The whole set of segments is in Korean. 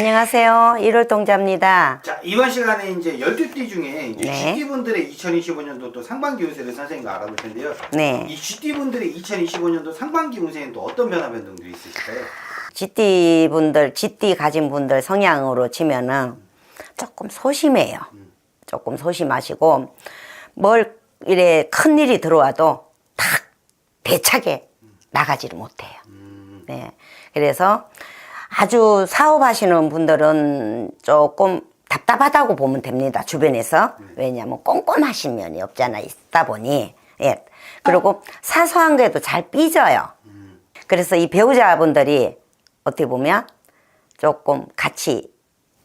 안녕하세요. 1월 동자입니다. 자 이번 시간에 이제 12띠 중에 이제 네. GT분들의 2025년도 또 상반기 운세를 선생님과 알아볼 텐데요. 네. 이 GT분들의 2025년도 상반기 운세에는 또 어떤 변화 변동들이 있으실까요? GT 분들, GT 가진 분들 성향으로 치면은 조금 소심해요. 조금 소심하시고 뭘 이래 큰 일이 들어와도 탁 대차게 나가지를 못해요. 네. 그래서 아주 사업하시는 분들은 조금 답답하다고 보면 됩니다. 주변에서. 왜냐하면 꼼꼼하신 면이 없잖아, 있다 보니. 예. 그리고 사소한 게도 잘 삐져요. 그래서 이 배우자분들이 어떻게 보면 조금 같이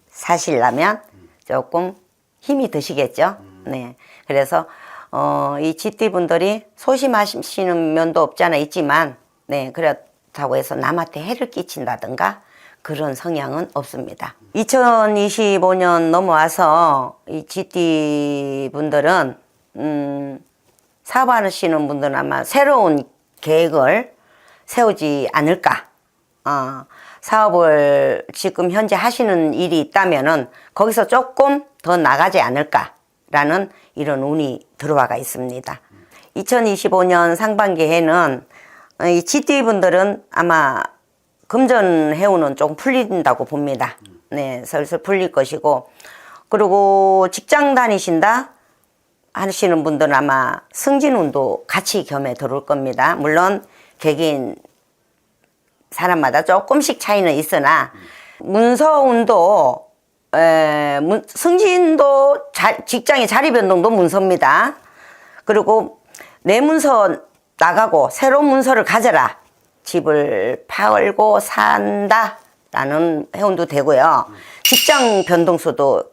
사시려면 조금 힘이 드시겠죠. 네. 그래서 어, 이 GT 분들이 소심하시는 면도 없잖아 있지만, 네. 그렇다고 해서 남한테 해를 끼친다든가 그런 성향은 없습니다. 2025년 넘어와서 이 GT 분들은 음, 사업하시는 분들은 아마 새로운 계획을 세우지 않을까. 어, 사업을 지금 현재 하시는 일이 있다면은 거기서 조금 더 나가지 않을까라는 이런 운이 들어와가 있습니다. 2025년 상반기에는 이 GT 분들은 아마 금전 해우는 조금 풀린다고 봅니다. 네, 슬슬 풀릴 것이고 그리고 직장 다니신다 하시는 분들은 아마 승진운도 같이 겸해 들어올 겁니다. 물론 개개인 사람마다 조금씩 차이는 있으나 문서운도 에, 문- 승진도 자- 직장의 자리 변동도 문서입니다. 그리고 내 문서 나가고 새로운 문서를 가져라. 집을 팔고 산다. 라는 회원도 되고요. 직장 변동수도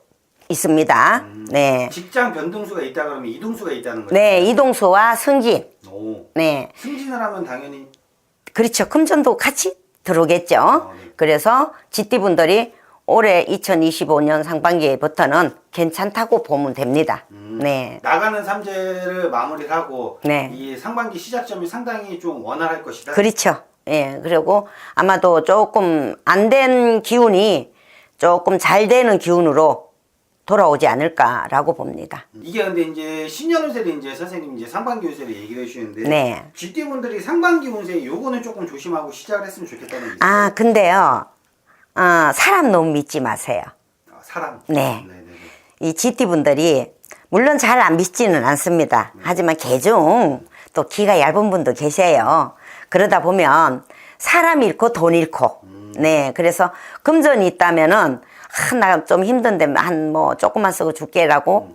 있습니다. 네. 직장 변동수가 있다 그러면 이동수가 있다는 거죠? 네, 이동수와 승진. 오. 네. 승진을 하면 당연히 그렇죠. 금전도 같이 들어오겠죠. 아, 네. 그래서 GT분들이 올해 2025년 상반기부터는 괜찮다고 보면 됩니다. 음. 네. 나가는 삼재를 마무리하고 네. 이 상반기 시작점이 상당히 좀 원활할 것이다. 그렇죠. 예. 그리고 아마도 조금 안 된 기운이 조금 잘 되는 기운으로 돌아오지 않을까라고 봅니다. 이게 근데 이제 신년 운세를 이제 선생님 이제 상반기 운세를 얘기를 해주시는데 네. GT 분들이 상반기 운세 요거는 조금 조심하고 시작을 했으면 좋겠다는 게 아, 근데요. 어, 사람 너무 믿지 마세요. 있어요. 아, 사람. 네. 네네네. 이 GT분들이 물론 잘안 믿지는 않습니다. 하지만 개중 또 기가 얇은 분도 계세요. 그러다 보면 사람 잃고 돈 잃고. 네 그래서 금전이 있다면은 아, 나 좀 힘든데 한 뭐 조금만 쓰고 줄게라고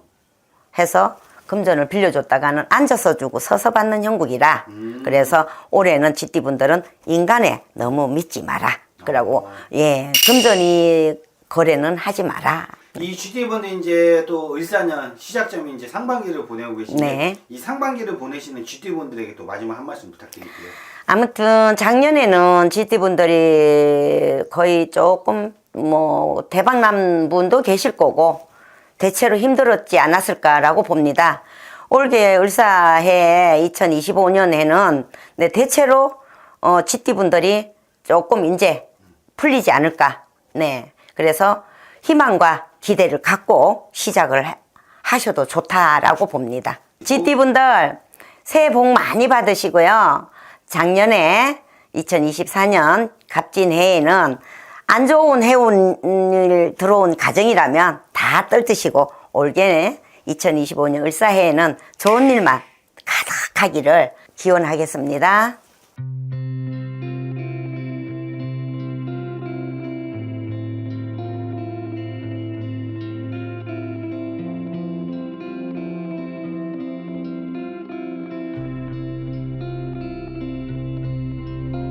해서 금전을 빌려줬다가는 앉아서 주고 서서 받는 형국이라. 그래서 올해는 GT분들은 인간에 너무 믿지 마라. 그러고 예 금전이 거래는 하지 마라 이 GT 분들 이제 또 을사년 시작점이 이제 상반기를 보내고 계신데 네. 이 상반기를 보내시는 GT 분들에게 또 마지막 한 말씀 부탁드릴게요. 아무튼 작년에는 GT분들이 거의 조금 뭐 대박 난 분도 계실 거고 대체로 힘들었지 않았을까라고 봅니다. 올해 을사해 2025년에는 네, 대체로 어, GT분들이 조금 이제 풀리지 않을까. 네. 그래서 희망과 기대를 갖고 시작을 하- 하셔도 좋다라고 봅니다. GT분들 새해 복 많이 받으시고요. 작년에 2024년 갑진 해에는 안 좋은 해운일 들어온 가정이라면 다 떨뜨시고 올해 2025년 을사해에는 좋은 일만 가득하기를 기원하겠습니다.